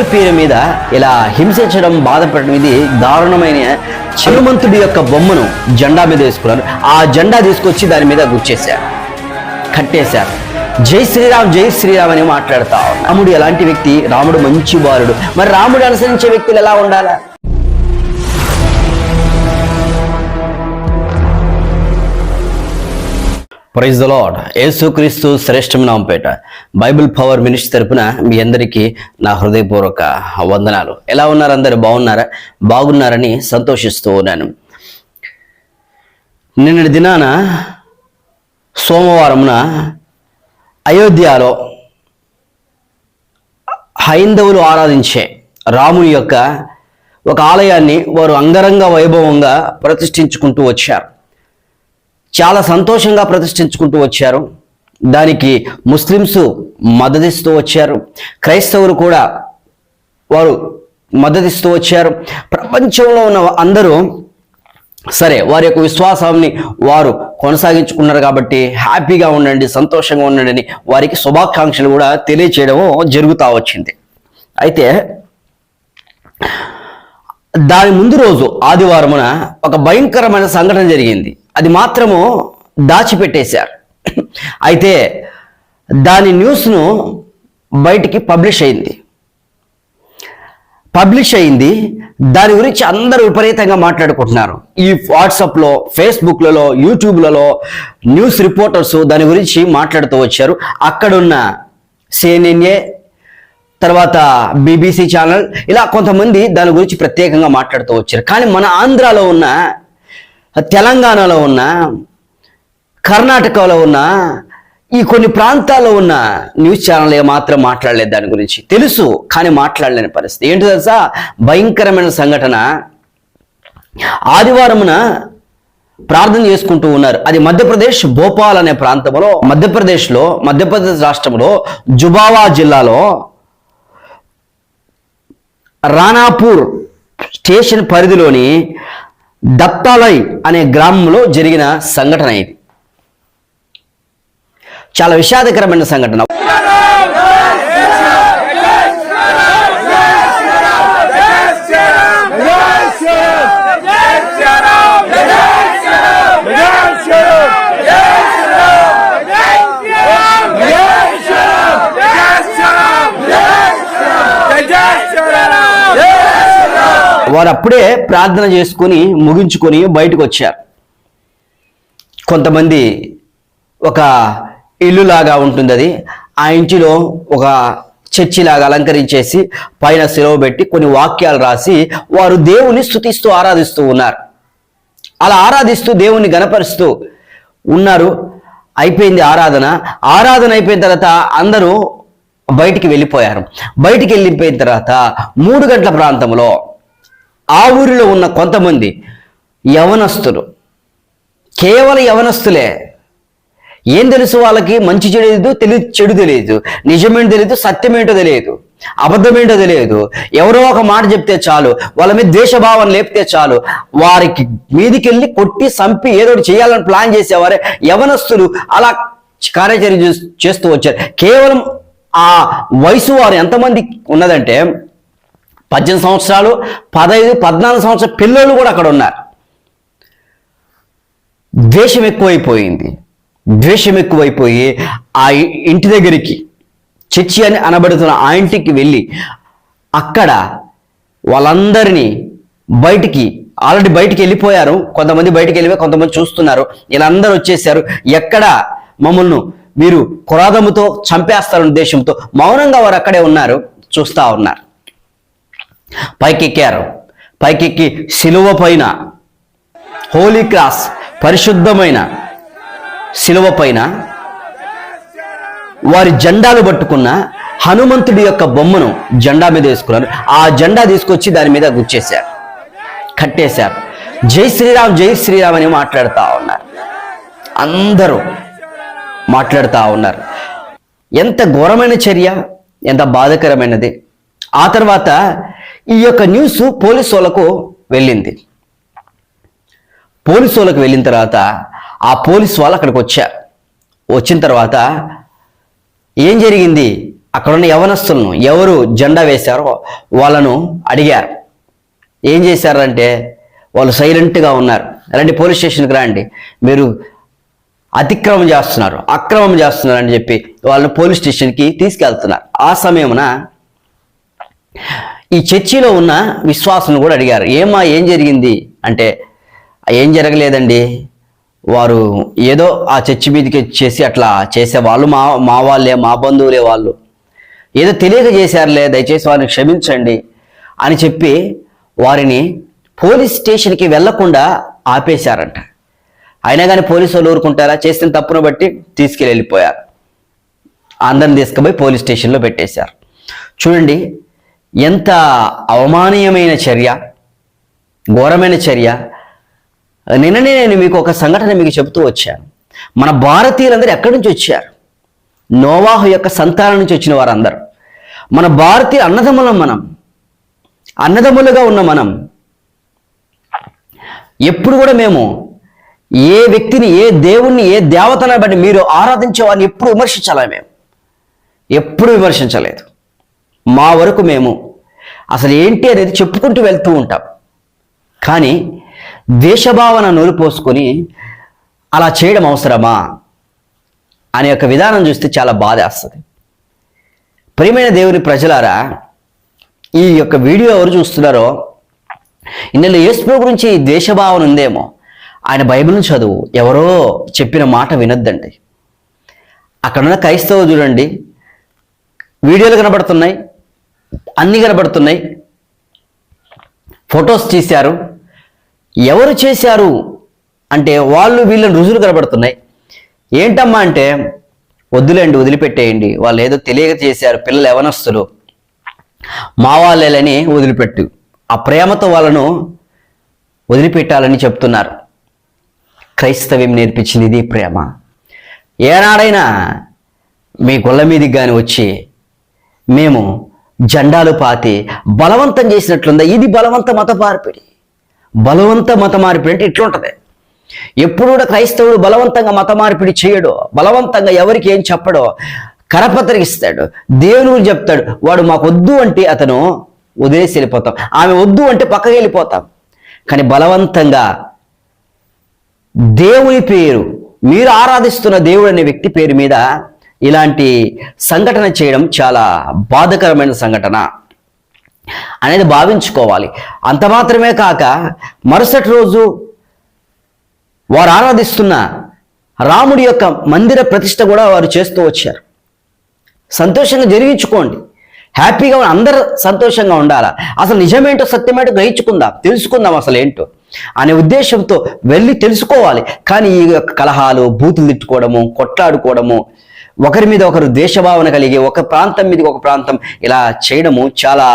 దేవుడి పేరు మీద ఇలా హింసించడం బాధపడడం ఇది దారుణమైన హనుమంతుడి యొక్క బొమ్మను జెండా మీద వేసుకున్నారు. ఆ జెండా తీసుకొచ్చి దాని మీద గుచ్చేశారు. కట్టేశారు. జై శ్రీరామ్ జై శ్రీరామ్ అని మాట్లాడతా రాముడు ఎలాంటి వ్యక్తి? రాముడు మంచి బాలుడు. మరి రాముడు అనుసరించే వ్యక్తులు ఎలా ఉండాలా? ప్రైజ్ ద లాడ్ యేసుక్రీస్తు శ్రేష్టం నాంపేట బైబిల్ పవర్ మినిస్ట్రీ తరపున మీ అందరికీ నా హృదయపూర్వక వందనాలు. ఎలా ఉన్నారు అందరు? బాగున్నారా? బాగున్నారని సంతోషిస్తూ ఉన్నాను. నిన్నటి దినాన సోమవారమున అయోధ్యలో హైందవులు ఆరాధించే రాముని యొక్క ఒక ఆలయాన్ని వారు అంగరంగ వైభవంగా ప్రతిష్ఠించుకుంటూ వచ్చారు. చాలా సంతోషంగా ప్రతిష్ఠించుకుంటూ వచ్చారు. దానికి ముస్లిమ్స్ మద్దతిస్తూ వచ్చారు. క్రైస్తవులు కూడా వారు మద్దతిస్తూ వచ్చారు. ప్రపంచంలో ఉన్న అందరూ సరే వారి యొక్క విశ్వాసాన్ని వారు కొనసాగించుకున్నారు కాబట్టి హ్యాపీగా ఉండండి సంతోషంగా ఉండండి వారికి శుభాకాంక్షలు కూడా తెలియచేయడం జరుగుతూ వచ్చింది. అయితే దాని ముందు రోజు ఆదివారమున ఒక భయంకరమైన సంఘటన జరిగింది. అది మాత్రము దాచిపెట్టేశారు. అయితే దాని న్యూస్ను బయటికి పబ్లిష్ అయింది. పబ్లిష్ అయింది. దాని గురించి అందరూ విపరీతంగా మాట్లాడుకుంటున్నారు. ఈ వాట్సాప్లో ఫేస్బుక్లలో యూట్యూబ్లలో న్యూస్ రిపోర్టర్స్ దాని గురించి మాట్లాడుతూ వచ్చారు. అక్కడున్న సిఎన్ఎన్ఏ తర్వాత బీబీసీ ఛానల్ ఇలా కొంతమంది దాని గురించి ప్రత్యేకంగా మాట్లాడుతూ వచ్చారు. కానీ మన ఆంధ్రాలో ఉన్న తెలంగాణలో ఉన్న కర్ణాటకలో ఉన్న ఈ కొన్ని ప్రాంతాల్లో ఉన్న న్యూస్ ఛానల్ మాత్రం మాట్లాడలేదు దాని గురించి. తెలుసు కానీ మాట్లాడలేని పరిస్థితి. ఏంటి తెలుసా? భయంకరమైన సంఘటన. ఆదివారమున ప్రార్థన చేసుకుంటూ ఉన్నారు. అది మధ్యప్రదేశ్ భోపాల్ అనే ప్రాంతంలో మధ్యప్రదేశ్లో మధ్యప్రదేశ్ రాష్ట్రంలో జుబావా జిల్లాలో రానాపూర్ స్టేషన్ పరిధిలోని దత్తాలయ్ అనే గ్రామంలో జరిగిన సంఘటన ఇది. చాలా విషాదకరమైన సంఘటన. వారు అప్పుడే ప్రార్థన చేసుకొని ముగించుకొని బయటకు వచ్చారు కొంతమంది ఒక ఇల్లు లాగా ఉంటుంది అది ఆ ఇంటిలో ఒక చర్చిలాగా అలంకరించేసి పైన సెలవు పెట్టి కొన్ని వాక్యాలు రాసి వారు దేవుని స్తుతిస్తూ ఆరాధిస్తూ ఉన్నారు. అలా ఆరాధిస్తూ దేవుని గనపరుస్తూ ఉన్నారు. అయిపోయింది ఆరాధన. ఆరాధన అయిపోయిన తర్వాత అందరూ బయటికి వెళ్ళిపోయారు. బయటికి వెళ్ళిపోయిన తర్వాత మూడు గంటల ప్రాంతంలో ఆ ఊరిలో ఉన్న కొంతమంది యవనస్తులు. కేవలం యవనస్తులే. ఏం తెలుసు వాళ్ళకి? మంచి చెడు తెలియదు చెడు తెలియదు నిజమేంటో తెలియదు సత్యమేంటో తెలియదు అబద్ధమేంటో తెలియదు ఎవరో ఒక మాట చెప్తే చాలు. వాళ్ళ మీద ద్వేషభావం లేపితే చాలు. వారికి మీదికెళ్ళి కొట్టి సంపి ఏదో ఒకటి చేయాలని ప్లాన్ చేసేవారే యవనస్తులు. అలా కార్యాచరణ చేస్తూ వచ్చారు. కేవలం ఆ వయసు వారు ఎంతమంది ఉన్నదంటే పద్దెనిమిది సంవత్సరాలు పదహైదు పద్నాలుగు సంవత్సరాల పిల్లలు కూడా అక్కడ ఉన్నారు. ద్వేషం ఎక్కువైపోయింది. ద్వేషం ఎక్కువైపోయి ఆ ఇంటి దగ్గరికి చర్చి అని అనబడుతున్న ఆ ఇంటికి వెళ్ళి అక్కడ వాళ్ళందరినీ బయటికి ఆల్రెడీ బయటికి వెళ్ళిపోయారు. కొంతమంది బయటికి వెళ్ళిపోయి కొంతమంది చూస్తున్నారు. వీళ్ళందరూ వచ్చేసారు. ఎక్కడ మమ్మల్ని మీరు కురాదముతో చంపేస్తారన్న ఉద్దేశంతో మౌనంగా వారు అక్కడే ఉన్నారు. చూస్తా ఉన్నారు. పైకెక్కారు. పైకెక్కి శిలువ పైన హోలీ క్రాస్ పరిశుద్ధమైన శిలువ పైన వారి జెండాలు పట్టుకున్న హనుమంతుడి యొక్క బొమ్మను జెండా మీద వేసుకున్నారు. ఆ జెండా తీసుకొచ్చి దాని మీద గుచ్చేశారు. కట్టేశారు. జై శ్రీరామ్ జై శ్రీరామ్ అని మాట్లాడుతూ ఉన్నారు. అందరూ మాట్లాడుతూ ఉన్నారు. ఎంత ఘోరమైన చర్య ఎంత బాధకరమైనది. ఆ తర్వాత ఈ యొక్క న్యూస్ పోలీసు వాళ్ళకు వెళ్ళింది. పోలీసు వాళ్ళకి వెళ్ళిన తర్వాత ఆ పోలీసు వాళ్ళు అక్కడికి వచ్చారు వచ్చిన తర్వాత ఏం జరిగింది? అక్కడున్న యవనస్తులను ఎవరు జెండా వేశారో వాళ్ళను అడిగారు. ఏం చేశారంటే వాళ్ళు సైలెంట్గా ఉన్నారు. రండి పోలీస్ స్టేషన్కి రండి. మీరు అతిక్రమం చేస్తున్నారు అక్రమం చేస్తున్నారు అని చెప్పి వాళ్ళని పోలీస్ స్టేషన్కి తీసుకెళ్తున్నారు. ఆ సమయమున ఈ చర్చిలో ఉన్న విశ్వాసులను కూడా అడిగారు ఏమా ఏం జరిగింది? అంటే ఏం జరగలేదండి. వారు ఏదో ఆ చర్చి మీదకి చేసి అట్లా చేసే వాళ్ళు మా మా వాళ్ళే మా బంధువులే వాళ్ళు. ఏదో తెలియక చేశారులే దయచేసి వారిని క్షమించండి అని చెప్పి వారిని పోలీస్ స్టేషన్కి వెళ్ళకుండా ఆపేశారంట. అయినా కానీ పోలీసు వాళ్ళు ఊరుకుంటారా? చేసిన తప్పును బట్టి తీసుకెళ్ళి వెళ్ళిపోయారు అందరిని తీసుకుపోయి పోలీస్ స్టేషన్లో పెట్టేశారు. చూడండి ఎంత అవమానీయమైన చర్య ఘోరమైన చర్య. నిన్ననే నేను మీకు ఒక సంఘటన మీకు చెబుతూ వచ్చాను. మన భారతీయులందరూ ఎక్కడి నుంచి వచ్చారు? నోవాహు యొక్క సంతానం నుంచి వచ్చిన వారందరూ. మన భారతీయ అన్నదమ్ములం మనం అన్నదమ్ములుగా ఉన్న మనం. ఎప్పుడు కూడా మేము ఏ వ్యక్తిని ఏ దేవుణ్ణి ఏ దేవతను బట్టి మీరు ఆరాధించేవారిని ఎప్పుడు విమర్శించాలా మేము? ఎప్పుడు విమర్శించలేదు. మా వరకు మేము. అసలు ఏంటి అనేది చెప్పుకుంటూ వెళ్తూ ఉంటాం. కానీ ద్వేషభావన నూరిపోసుకొని అలా చేయడం అవసరమా అనే ఒక విధానం చూస్తే చాలా బాధేస్తుంది ప్రియమైన దేవుని ప్రజలారా ఈ యొక్క వీడియో ఎవరు చూస్తున్నారో ఇన్నెల్లో యేసు గురించి ద్వేషభావన ఉందేమో ఆయన బైబిల్ని చదువు. ఎవరో చెప్పిన మాట వినొద్దండి. అక్కడున్న క్రైస్తవు చూడండి. వీడియోలు కనబడుతున్నాయి. అన్నీ కనబడుతున్నాయి. ఫొటోస్ తీశారు. ఎవరు చేశారు అంటే వాళ్ళు వీళ్ళని రుజువులు కనబడుతున్నాయి. ఏంటమ్మా అంటే వద్దులేండి వదిలిపెట్టేయండి. వాళ్ళు ఏదో తెలియక చేశారు పిల్లలు ఎవనస్తులు మా వాళ్ళని వదిలిపెట్టు. ఆ ప్రేమతో వాళ్ళను వదిలిపెట్టాలని చెప్తున్నారు. క్రైస్తవ్యం నేర్పించింది ఇది ప్రేమ. ఏనాడైనా మీ గొల్ల మీదికి కానీ వచ్చి మేము జెండాలు పాతి బలవంతం చేసినట్లుందా. ఇది బలవంత మత మార్పిడి. బలవంత మత మార్పిడి అంటే ఇట్లుంటది. ఎప్పుడు కూడా క్రైస్తవుడు బలవంతంగా మత మార్పిడి చేయడు. బలవంతంగా ఎవరికి ఏం చెప్పడో కరపత్రికిస్తాడు. దేవుని గురించి చెప్తాడు వాడు మాకు వద్దు అంటే అతను వదిలేసి వెళ్ళిపోతాం. ఆమె వద్దు అంటే పక్కకి వెళ్ళిపోతాం. కానీ బలవంతంగా దేవుని పేరు మీరు ఆరాధిస్తున్న దేవుడు అనే వ్యక్తి పేరు మీద ఇలాంటి సంఘటన చేయడం చాలా బాధకరమైన సంఘటన అనేది భావించుకోవాలి. అంత మాత్రమే కాక మరుసటి రోజు వారు ఆరాధిస్తున్న రాముడి యొక్క మందిర ప్రతిష్ట కూడా వారు చేస్తూ వచ్చారు. సంతోషంగా జరిగించుకోండి. హ్యాపీగా అందరు సంతోషంగా ఉండాలా? అసలు నిజమేంటో సత్యమేంటో గ్రహించుకుందాం తెలుసుకుందాం అసలు ఏంటో అనే ఉద్దేశంతో వెళ్ళి తెలుసుకోవాలి. కానీ ఈ యొక్క కలహాలు బూతులు తిట్టుకోవడము కొట్లాడుకోవడము ఒకరి మీద ఒకరు దేశభావన కలిగి ఒక ప్రాంతం మీద ఒక ప్రాంతం ఇలా చేయడము చాలా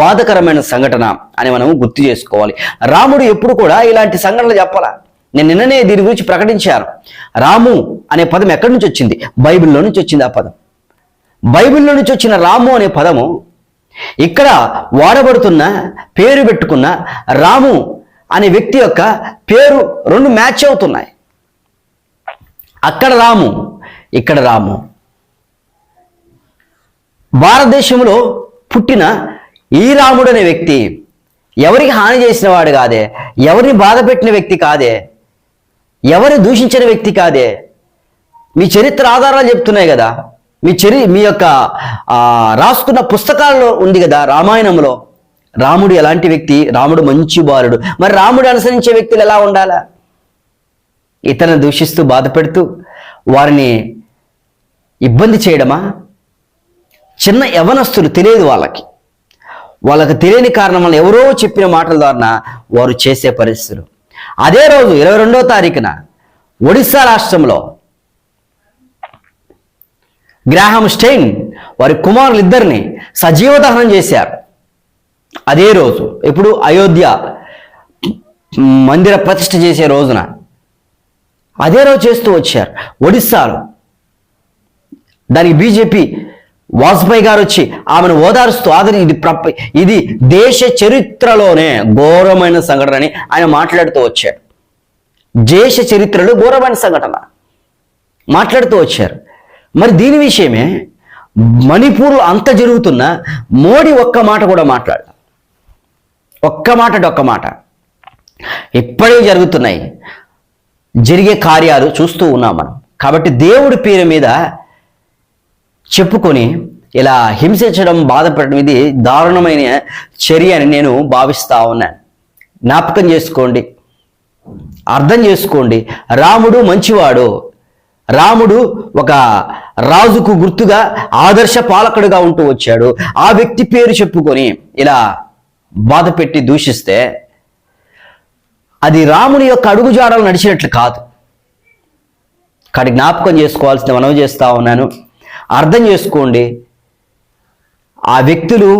బాధకరమైన సంఘటన అని మనం గుర్తు చేసుకోవాలి. రాముడు ఎప్పుడు కూడా ఇలాంటి సంఘటనలు చెప్పాలా? నేను నిన్ననే దీని గురించి ప్రకటించాను. రాము అనే పదం ఎక్కడి నుంచి వచ్చింది? బైబిల్లో నుంచి వచ్చింది ఆ పదం. బైబిల్లో నుంచి వచ్చిన రాము అనే పదము ఇక్కడ వాడబడుతున్న పేరు పెట్టుకున్న రాము అనే వ్యక్తి యొక్క పేరు రెండు మ్యాచ్ అవుతున్నాయి. అక్కడ రాము ఇక్కడ రాము. భారతదేశంలో పుట్టిన ఈ రాముడు అనే వ్యక్తి ఎవరికి హాని చేసిన వాడు కాదే ఎవరిని బాధ పెట్టిన వ్యక్తి కాదే ఎవరిని దూషించిన వ్యక్తి కాదే. మీ చరిత్ర ఆధారాలు చెప్తున్నాయి కదా. మీ చరి మీ యొక్క రాసుకున్న పుస్తకాల్లో ఉంది కదా రామాయణంలో. రాముడు ఎలాంటి వ్యక్తి? రాముడు మంచి బాలుడు. మరి రాముడు అనుసరించే వ్యక్తులు ఎలా ఉండాలా? ఇతను దూషిస్తూ బాధపెడుతూ వారిని ఇబ్బంది చేయడమా? చిన్న యవనస్తులు తెలియదు వాళ్ళకి. వాళ్ళకి తెలియని కారణం వల్ల ఎవరో చెప్పిన మాటల ద్వారా వారు చేసే పరిస్థితులు. అదే రోజు ఇరవై రెండో తారీఖున ఒడిస్సా రాష్ట్రంలో గ్రాహం స్టెయిన్ వారి కుమారులు ఇద్దరిని సజీవ దహనం చేశారు. అదే రోజు ఇప్పుడు అయోధ్య మందిర ప్రతిష్ఠ చేసే రోజున అదే రోజు చేస్తూ వచ్చారు ఒడిస్సాలో. దానికి బీజేపీ వాజ్పేయి గారు వచ్చి ఆమెను ఓదారుస్తూ ఆదరి ఇది ప్రప ఇది దేశ చరిత్రలోనే ఘోరమైన సంఘటన అని ఆయన మాట్లాడుతూ వచ్చాడు దేశ చరిత్రలో ఘోరమైన సంఘటన మాట్లాడుతూ వచ్చారు. మరి దీని విషయమే మణిపూర్లో అంత జరుగుతున్న మోడీ ఒక్క మాట కూడా మాట్లాడ ఒక్క మాట ఒక్క మాట. ఇప్పటికీ జరుగుతున్నాయి. జరిగే కార్యాలు చూస్తూ ఉన్నాం మనం. కాబట్టి దేవుడి పేరు మీద చెప్పుకొని ఇలా హింసించడం బాధపడడం ఇది దారుణమైన చర్య అని నేను భావిస్తా ఉన్నాను. జ్ఞాపకం చేసుకోండి. అర్థం చేసుకోండి. రాముడు మంచివాడు. రాముడు ఒక రాజుకు గుర్తుగా ఆదర్శ పాలకుడుగా ఉంటూ వచ్చాడు. ఆ వ్యక్తి పేరు చెప్పుకొని ఇలా బాధ పెట్టి దూషిస్తే అది రాముని యొక్క అడుగుజాడలు నడిచినట్లు కాదు. కానీ జ్ఞాపకం చేసుకోవాల్సిన మనవి చేస్తా ఉన్నాను. అర్థం చేసుకోండి. ఆ వ్యక్తులు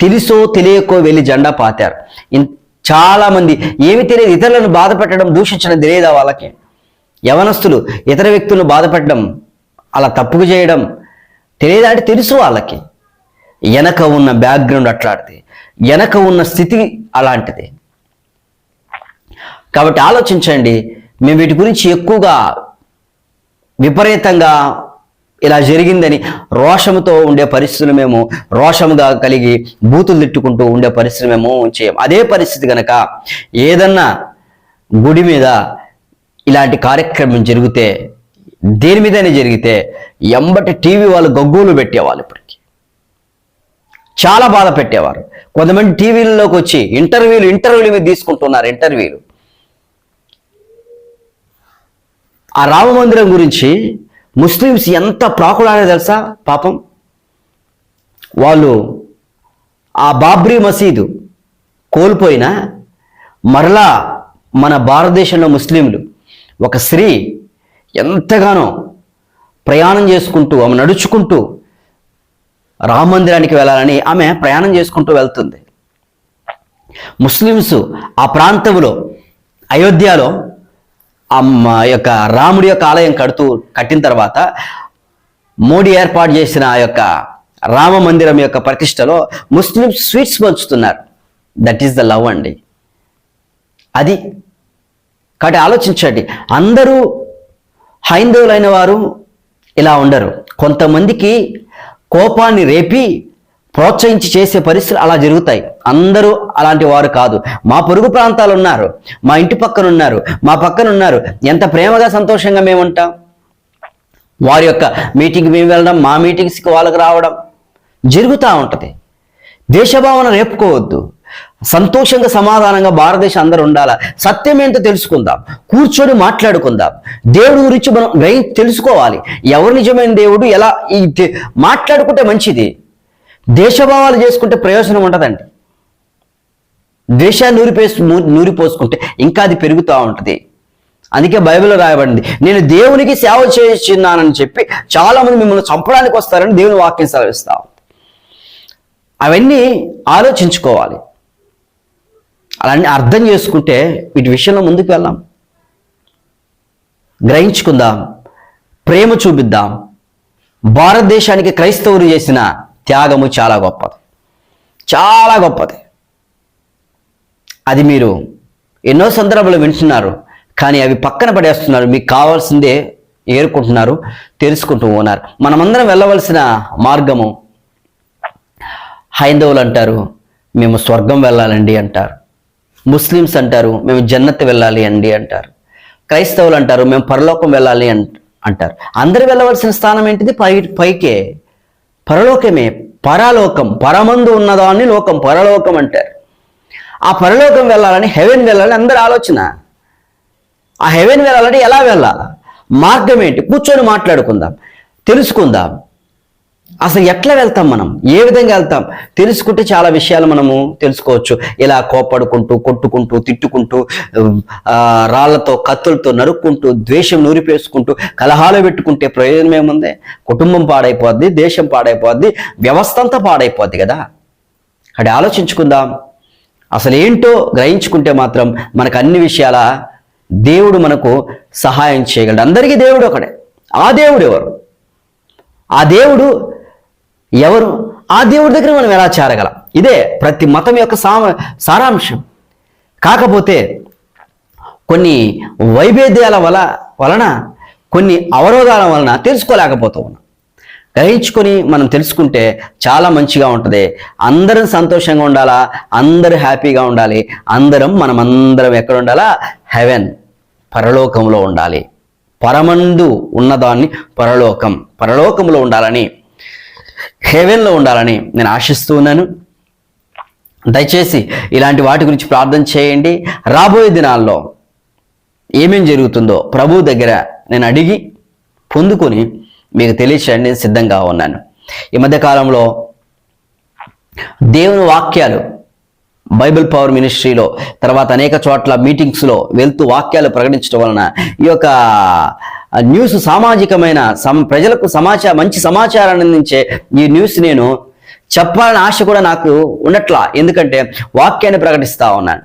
తెలుసో తెలియకో వెళ్ళి జెండా పాతారు. చాలామంది చాలా మంది ఏమి తెలియదు ఇతరులను బాధ పెట్టడం దూషించడం తెలియదా వాళ్ళకి? యవనస్తులు ఇతర వ్యక్తులను బాధ పెట్టడం అలా తప్పుకు చేయడం తెలియదా? అంటే తెలుసు వాళ్ళకి. వెనక ఉన్న బ్యాక్గ్రౌండ్ అట్లాంటిది. వెనక ఉన్న స్థితి అలాంటిది. కాబట్టి ఆలోచించండి. మేము వీటి గురించి ఎక్కువగా విపరీతంగా ఇలా జరిగిందని రోషముతో ఉండే పరిస్థితులు మేము రోషముగా కలిగి బూతులు తిట్టుకుంటూ ఉండే పరిస్థితులు మేము చేయం అదే పరిస్థితి కనుక ఏదన్నా గుడి మీద ఇలాంటి కార్యక్రమం జరిగితే దేని మీదనే జరిగితే ఎంబటి టీవీ వాళ్ళు గగ్గోలు పెట్టేవాళ్ళు ఇప్పటికి. చాలా బాధ పెట్టేవారు. కొంతమంది టీవీలలోకి వచ్చి ఇంటర్వ్యూలు ఇంటర్వ్యూలు మీద తీసుకుంటున్నారు ఇంటర్వ్యూలు. ఆ రామ మందిరం గురించి ముస్లిమ్స్ ఎంత ప్రాకులాడే తెలుసా? పాపం. వాళ్ళు ఆ బాబ్రీ మసీదు కోల్పోయినా మరలా మన భారతదేశంలో ముస్లింలు ఒక స్త్రీ ఎంతగానో ప్రయాణం చేసుకుంటూ ఆమె నడుచుకుంటూ రామ మందిరానికి వెళ్ళాలని ఆమె ప్రయాణం చేసుకుంటూ వెళ్తుంది. ముస్లిమ్స్ ఆ ప్రాంతంలో అయోధ్యలో ఆ యొక్క రాముడి యొక్క ఆలయం కడుతూ కట్టిన తర్వాత మోడీ ఏర్పాటు చేసిన ఆ యొక్క రామ మందిరం యొక్క ప్రతిష్టలో ముస్లిం స్వీట్స్ పంచుతున్నారు. దట్ ఈస్ ద లవ్ అండి. అది కాబట్టి ఆలోచించండి. అందరూ హైందవులైన వారు ఇలా ఉండరు. కొంతమందికి కోపాన్ని రేపి ప్రోత్సహించి చేసే పరిస్థితులు అలా జరుగుతాయి. అందరూ అలాంటి వారు కాదు. మా పొరుగు ప్రాంతాలు ఉన్నారు. మా ఇంటి పక్కన ఉన్నారు. మా పక్కన ఉన్నారు. ఎంత ప్రేమగా సంతోషంగా మేము ఉంటాం. వారి యొక్క మీటింగ్ మేము వెళ్ళడం మా మీటింగ్స్కి వాళ్ళకి రావడం జరుగుతూ ఉంటుంది. దేశభావన రేపుకోవద్దు. సంతోషంగా సమాధానంగా భారతదేశం అందరూ ఉండాలా? సత్యం ఏంటో తెలుసుకుందాం. కూర్చొని మాట్లాడుకుందాం. దేవుడి గురించి మనం గ్రహి తెలుసుకోవాలి. ఎవరు నిజమైన దేవుడు? ఎలా? ఈ మాట్లాడుకుంటే మంచిది. దేశభావాలు చేసుకుంటే ప్రయోజనం ఉండదండి. ద్వేషాన్ని నూరిపేసి నూ- నూరిపోసుకుంటే ఇంకా అది పెరుగుతూ ఉంటుంది. అందుకే బైబిల్లో రాయబడింది నేను దేవునికి సేవ చేస్తున్నానని చెప్పి చాలా మంది మిమ్మల్ని చంపడానికి వస్తారని దేవుని వాక్యం సెలవిస్తా అవన్నీ ఆలోచించుకోవాలి. అలాంటి అర్థం చేసుకుంటే వీటి విషయంలో ముందుకు వెళ్దాం. గ్రహించుకుందాం. ప్రేమ చూపిద్దాం. భారతదేశానికి క్రైస్తవులు చేసిన త్యాగము చాలా గొప్పది. చాలా గొప్పది. అది మీరు ఎన్నో సందర్భాలు వింటున్నారు కానీ అవి పక్కన పడేస్తున్నారు. మీకు కావాల్సిందే ఏరుకుంటున్నారు తెలుసుకుంటూ ఉన్నారు. మనమందరం వెళ్ళవలసిన మార్గము హైందవులు అంటారు మేము స్వర్గం వెళ్ళాలండి అంటారు. ముస్లిమ్స్ అంటారు మేము జన్నత్ వెళ్ళాలి అండి అంటారు. క్రైస్తవులు అంటారు మేము పరలోకం వెళ్ళాలి అంటారు. అందరు వెళ్ళవలసిన స్థానం ఏంటిది? పై పైకే పరలోకమే పరలోకం పరమందు ఉన్నదాన్ని లోకం పరలోకం అంటారు. ఆ పరలోకం వెళ్ళాలని హెవెన్ వెళ్ళాలని అందరి ఆలోచన. ఆ హెవెన్ వెళ్ళాలంటే ఎలా వెళ్ళాలి? మార్గం ఏంటి? కూర్చొని మాట్లాడుకుందాం తెలుసుకుందాం. అసలు ఎట్లా వెళ్తాం మనం? ఏ విధంగా వెళ్తాం? తెలుసుకుంటే చాలా విషయాలు మనము తెలుసుకోవచ్చు. ఇలా కోపడుకుంటూ కొట్టుకుంటూ తిట్టుకుంటూ రాళ్ళతో కత్తులతో నరుక్కుంటూ ద్వేషం నూరిపేసుకుంటూ కలహాలు పెట్టుకుంటే ప్రయోజనం ఏముంది? కుటుంబం పాడైపోద్ది దేశం పాడైపోద్ది వ్యవస్థ అంతా పాడైపోద్ది కదా? అది ఆలోచించుకుందాం. అసలు ఏంటో గ్రహించుకుంటే మాత్రం మనకు అన్ని విషయాల దేవుడు మనకు సహాయం చేయగలడు. అందరికీ దేవుడు ఒకడే. ఆ దేవుడు ఎవరు? ఆ దేవుడు ఎవరు? ఆ దేవుడి దగ్గర మనం ఎలా చేరగలం? ఇదే ప్రతి మతం యొక్క సా సారాంశం. కాకపోతే కొన్ని వైభేద్యాల వల వలన కొన్ని అవరోధాల వలన తెలుసుకోలేకపోతూ ఉన్నాం గ్రహించుకొని మనం తెలుసుకుంటే చాలా మంచిగా ఉంటుంది. అందరం సంతోషంగా ఉండాలా? అందరూ హ్యాపీగా ఉండాలి. అందరం మనం అందరం ఎక్కడ ఉండాలా? హెవెన్ పరలోకంలో ఉండాలి. పరమందు ఉన్నదాన్ని పరలోకం పరలోకంలో ఉండాలని హెవెన్లో ఉండాలని నేను ఆశిస్తూ ఉన్నాను. దయచేసి ఇలాంటి వాటి గురించి ప్రార్థన చేయండి. రాబోయే దినాల్లో ఏమేం జరుగుతుందో ప్రభు దగ్గర నేను అడిగి పొందుకొని మీకు తెలియచేయండి నేను సిద్ధంగా ఉన్నాను. ఈ మధ్య కాలంలో దేవుని వాక్యాలు బైబిల్ పవర్ మినిస్ట్రీలో తర్వాత అనేక చోట్ల మీటింగ్స్లో వెళ్తూ వాక్యాలు ప్రకటించడం వలన ఈ యొక్క న్యూస్ సామాజికమైన సమ ప్రజలకు సమాచార మంచి సమాచారాన్ని అందించే ఈ న్యూస్ నేను చెప్పాలని ఆశ కూడా నాకు ఉండట్లా ఎందుకంటే వాక్యాన్ని ప్రకటిస్తా ఉన్నాను.